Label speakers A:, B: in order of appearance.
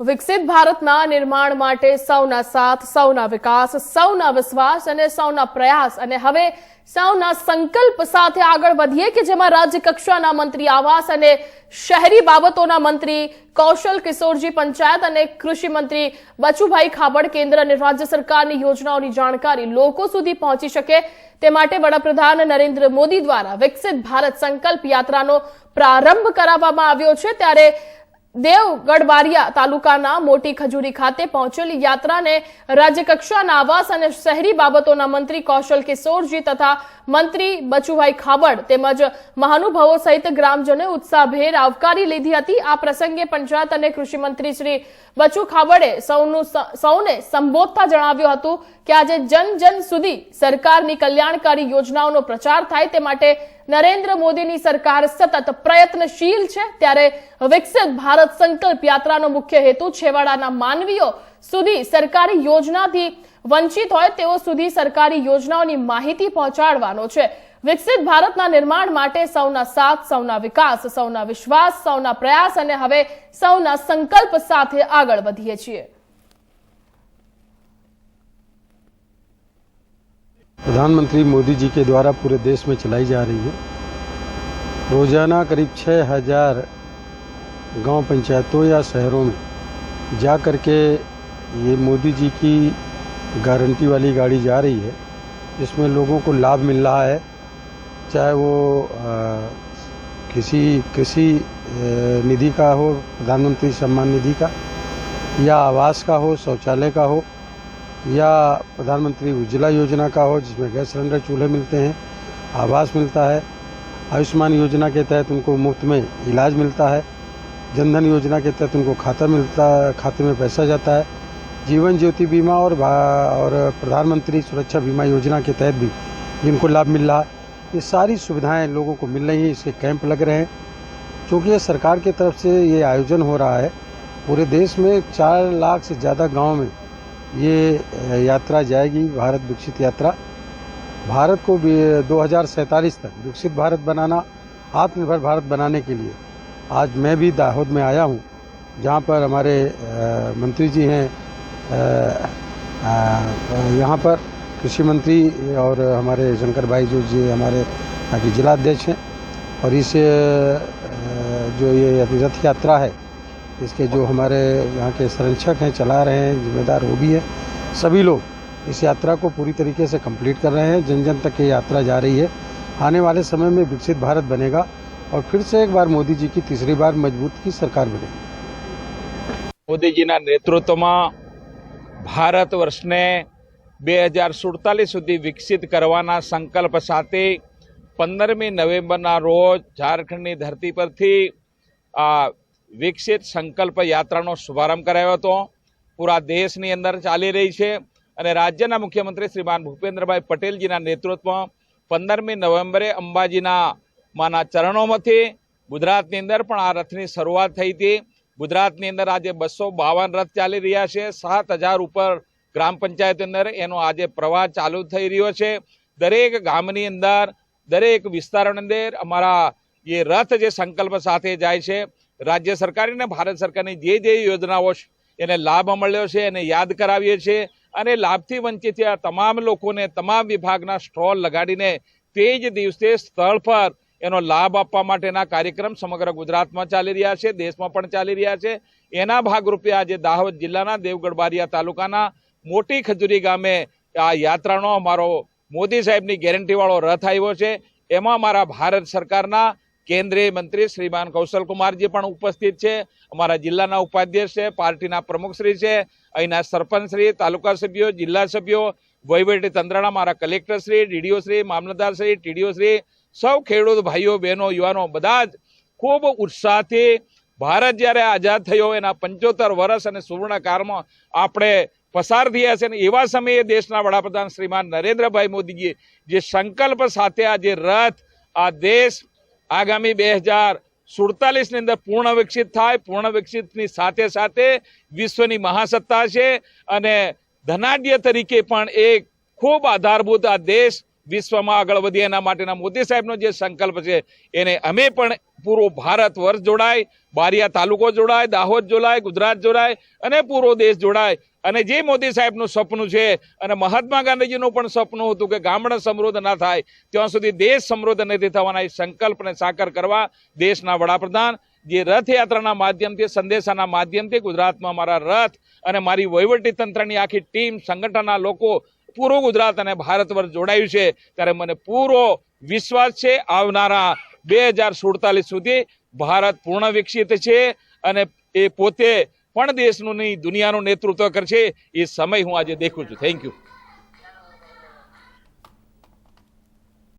A: વિકસિત ભારતના નિર્માણ માટે સૌના સાથ, સૌના વિકાસ, સૌના વિશ્વાસ અને સૌના પ્રયાસ. અને હવે સૌના સંકલ્પ સાથે આગળ વધીએ કે જેમાં રાજ્ય કક્ષાના મંત્રી આવાસ અને શહેરી બાબતોના મંત્રી કૌશલ કિશોરજી પંચાયત અને કૃષિ મંત્રી બચુભાઈ ખાબડ કેન્દ્ર અને રાજ્ય સરકારની યોજનાઓની જાણકારી લોકો સુધી પહોંચી શકે તે માટે વડાપ્રધાન નરેન્દ્ર મોદી દ્વારા વિકસિત ભારત સંકલ્પ યાત્રાનો પ્રારંભ કરાવવામાં આવ્યો છે. ત્યારે દેવગઢબારિયા તાલુકાના મોટી ખજૂરી ખાતે પહોંચેલી યાત્રાને રાજ્યકક્ષાના આવાસ અને શહેરી બાબતોના મંત્રી કૌશલ કિશોરજી તથા મંત્રી બચુભાઈ ખાબડ તેમજ મહાનુભાવો સહિત ગ્રામજનોએ ઉત્સાહભેર આવકારી લીધી હતી. આ પ્રસંગે પંચાયત અને કૃષિમંત્રી શ્રી બચુ ખાબડે સૌનું સૌને સંબોધતા જણાવ્યું હતું કે આજે જન જન સુધી સરકારની કલ્યાણકારી યોજનાઓનો પ્રચાર થાય તે માટે નરેન્દ્ર મોદીની સરકાર સતત પ્રયત્નશીલ છે, ત્યારે વિકસિત ભારત સંકલ્પ યાત્રાનો મુખ્ય હેતુ છેવાડાના માનવીઓ સુધી સરકારી યોજનાથી વંચિત હોય તેઓ સુધી સરકારી યોજનાઓની માહિતી પહોંચાડવાનો છે. વિકસિત ભારતના નિર્માણ માટે સૌના સાથ, સૌના વિકાસ, સૌના વિશ્વાસ, સૌના પ્રયાસ અને હવે સૌના સંકલ્પ સાથે આગળ વધીએ છીએ.
B: प्रधानमंत्री मोदी जी के द्वारा पूरे देश में चलाई जा रही है। रोज़ाना करीब छः हज़ार गाँव पंचायतों या शहरों में जा कर के ये मोदी जी की गारंटी वाली गाड़ी जा रही है जिसमें लोगों को लाभ मिल रहा है चाहे वो अ, किसी कृषि निधि का हो प्रधानमंत्री सम्मान निधि का या आवास का हो शौचालय का हो या प्रधानमंत्री उज्ज्वला योजना का हो, जिसमें गैस सिलेंडर चूल्हे मिलते हैं, आवास मिलता है, आयुष्मान योजना के तहत उनको मुफ़्त में इलाज मिलता है, जनधन योजना के तहत उनको खाता मिलता, खाते में पैसा जाता है, जीवन ज्योति बीमा और और प्रधानमंत्री सुरक्षा बीमा योजना के तहत भी जिनको लाभ मिल रहा ये सारी सुविधाएँ लोगों को मिल रही हैं, इसके कैंप लग रहे हैं। क्योंकि ये सरकार की तरफ़ से ये आयोजन हो रहा है, पूरे देश में चार लाख से ज़्यादा गाँव में ये यात्रा जाएगी, भारत विकसित यात्रा। भारत को भी दो हज़ार सैंतालीस तक विकसित भारत बनाना, आत्मनिर्भर भारत बनाने के लिए। आज मैं भी दाहोद में आया हूँ, जहाँ पर हमारे मंत्री जी हैं यहाँ पर कृषि मंत्री और हमारे शंकर भाई जो जी, हमारे यहाँ के जिलाध्यक्ष हैं। और इस जो ये रथ यात्रा है इसके जो हमारे यहाँ के संरक्षक हैं चला रहे हैं जिम्मेदार वो भी है सभी लोग इस यात्रा को पूरी तरीके से कंप्लीट कर रहे हैं जन जन तक ये यात्रा जा रही है आने वाले समय में विकसित भारत बनेगा और फिर से एक बार मोदी जी की तीसरी बार मजबूत की सरकार बनेगी
C: મોદીજીના નેતૃત્વમાં ભારત વર્ષને બે હજાર સુડતાલીસ સુધી વિકસિત કરવાના સંકલ્પ સાથે પંદરમી નવેમ્બરના રોજ ઝારખંડની ધરતી પરથી આ વિકસિત સંકલ્પ યાત્રાનો શુભારંભ કરાયો હતો. પૂરા દેશની અંદર ચાલી રહી છે અને રાજ્યના મુખ્યમંત્રી શ્રીમાન ભૂપેન્દ્રભાઈ પટેલજીના નેતૃત્વમાં પંદરમી નવેમ્બરે અંબાજીના માના ચરણોમાંથી ગુજરાતની અંદર પણ આ રથની શરૂઆત થઈ હતી. ગુજરાતની અંદર આજે બસો બાવન રથ ચાલી રહ્યા છે. સાત હજાર ઉપર ગ્રામ પંચાયત અંદર એનો આજે પ્રવાહ ચાલુ થઈ રહ્યો છે. દરેક ગામની અંદર, દરેક વિસ્તારોની અંદર અમારા એ રથ જે સંકલ્પ સાથે જાય છે. રાજ્ય સરકારની અને ભારત સરકારની જે જે યોજનાઓ છે, એને લાભ મળ્યો છે, એને યાદ કરાવીએ છીએ અને લાભથી વંચિત આ તમામ લોકોને, તમામ વિભાગના સ્ટોલ લગાડીને તે જ દિવસે સ્થળ પર એનો લાભ આપવા માટેના કાર્યક્રમ સમગ્ર ગુજરાતમાં ચાલી રહ્યા છે, દેશમાં પણ ચાલી રહ્યા છે. એના ભાગરૂપે આજે દાહોદ જિલ્લાના દેવગઢ બારિયા તાલુકાના મોટી ખજુરી ગામે આ યાત્રાનો અમારો મોદી સાહેબની ગેરંટીવાળો રથ આવ્યો છે. એમાં અમારા ભારત સરકારના કેન્દ્રીય મંત્રી શ્રીમાન કૌશલકુમારજી પણ ઉપસ્થિત છે. અમારા જિલ્લાના ઉપાધ્યક્ષ છે, પાર્ટીના પ્રમુખશ્રી છે, અહીંના સરપંચશ્રી, તાલુકા સભ્યો, જિલ્લા સભ્યો, વહીવટી તંત્રના મારા કલેક્ટરશ્રી ડીડીઓશ્રી મામલતદારશ્રી ટીડીઓશ્રી સૌ ખેડૂત ભાઈઓ, બહેનો, યુવાનો બધા જ ખૂબ ઉત્સાહથી ભારત જ્યારે આઝાદ થયો, એના પંચોતેર વર્ષ અને સુવર્ણકાળમાં આપણે પસાર થયા છે અને એવા સમયે દેશના વડાપ્રધાન શ્રીમાન નરેન્દ્રભાઈ મોદીજીએ જે સંકલ્પ સાથે આ જે રથ, આ દેશ આગામી બે હજાર સુડતાલીસની અંદર પૂર્ણ વિકસિત થાય. પૂર્ણ વિકસિતની સાથે સાથે વિશ્વની મહાસત્તા છે અને ધનાઢ્ય તરીકે પણ એક ખૂબ આધારભૂત આ દેશ વિશ્વમાં આગળ વધીએ. એના માટેના મોદી સાહેબનો જે સંકલ્પ છે, એને અમે પણ પૂરો ભારત વર્ષ જોડાય, બારિયા તાલુકો જોડાય, દાહોદ જોડાય, ગુજરાત જોડાય અને પૂરો દેશ જોડાય. અને જે મોદી સાહેબનું સપનું છે, અને મહાત્મા ગાંધીજીનું પણ સપનું હતું કે ગામડા સમૃદ્ધ ના થાય, ત્યાં સુધી દેશ સમૃદ્ધ નથી થવાના એ સંકલ્પને સાકાર કરવા દેશના વડાપ્રધાન જે રથયાત્રાના માધ્યમથી, સંદેશાના માધ્યમથી ગુજરાતમાં મારા રથ અને મારી વહીવટી તંત્રની આખી ટીમ, સંગઠનના લોકો પૂરું ગુજરાત અને ભારત વર્ષ જોડાયું છે. ત્યારે મને પૂરો વિશ્વાસ છે આવનારા બે હજાર સુડતાલીસ સુધી ભારત પૂર્ણ વિકસિત છે અને એ પોતે પણ દેશનું નહીં, દુનિયાનું નેતૃત્વ કરશે. એ સમય હું આજે દેખું છું. Thank you